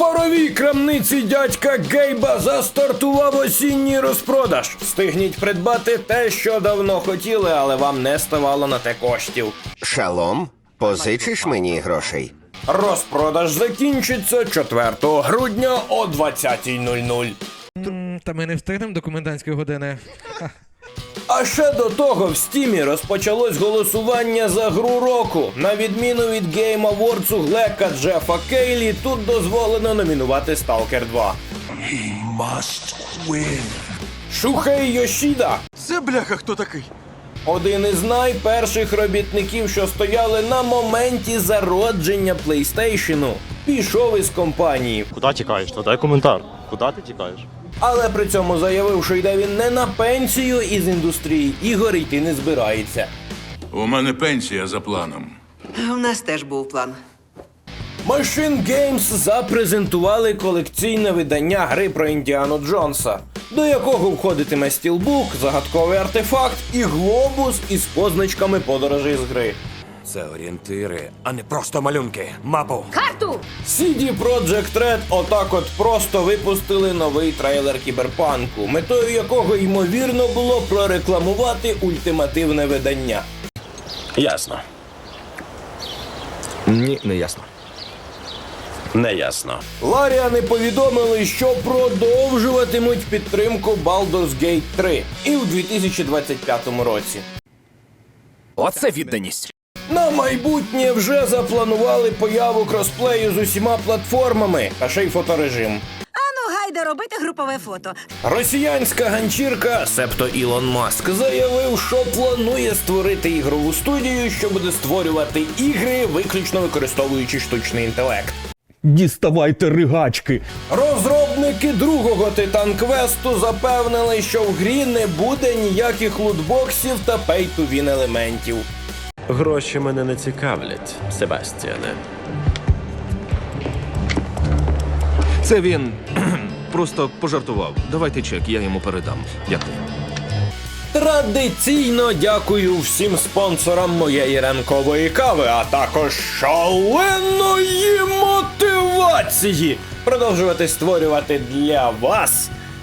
Паровій крамниці дядька Гейба застартував осінній розпродаж. Встигніть придбати те, що давно хотіли, але вам не ставало на те коштів. Шалом, позичиш мені грошей? Розпродаж закінчиться 4 грудня о 20.00. Та ми не встигнемо до комендантської години. А ще до того в стімі розпочалось голосування за гру року. На відміну від Game Awards у Глека Джефа Кейлі, тут дозволено номінувати Stalker 2. Must win. Шухей Йошіда Це бляха хто такий? один із найперших робітників, що стояли на моменті зародження PlayStation, пішов із компанії. Куди тікаєш? Та дай коментар. Куди ти тікаєш? Але при цьому заявив, що йде він не на пенсію із індустрії, ігор йти не збирається. У мене пенсія за планом. У нас теж був план. Machine Games запрезентували колекційне видання гри про Індіану Джонса, до якого входитиме стілбук, загадковий артефакт і глобус із позначками подорожей з гри. Це орієнтири, а не просто малюнки. Мапу. CD Projekt Red отак от просто випустили новий трейлер кіберпанку, метою якого ймовірно було прорекламувати ультимативне видання. Ясно. Ні, не ясно. Не ясно. Ларіани повідомили, що продовжуватимуть підтримку Baldur's Gate 3 і в 2025 році. Оце відданість. На майбутнє вже запланували появу кросплею з усіма платформами, а ще й фоторежим. Ану, гайда робити групове фото. Росіянська ганчірка, себто Ілон Маск, заявив, що планує створити ігрову студію, що буде створювати ігри, виключно використовуючи штучний інтелект. Діставайте ригачки. Розробники другого Титан Квесту запевнили, що в грі не буде ніяких лутбоксів та пей-ту-він елементів. Гроші мене не цікавлять, Себастіане. Це він просто пожартував. Давайте чек, я йому передам. Дякую. Традиційно дякую всім спонсорам моєї ранкової кави, а також шаленої мотивації продовжувати створювати для вас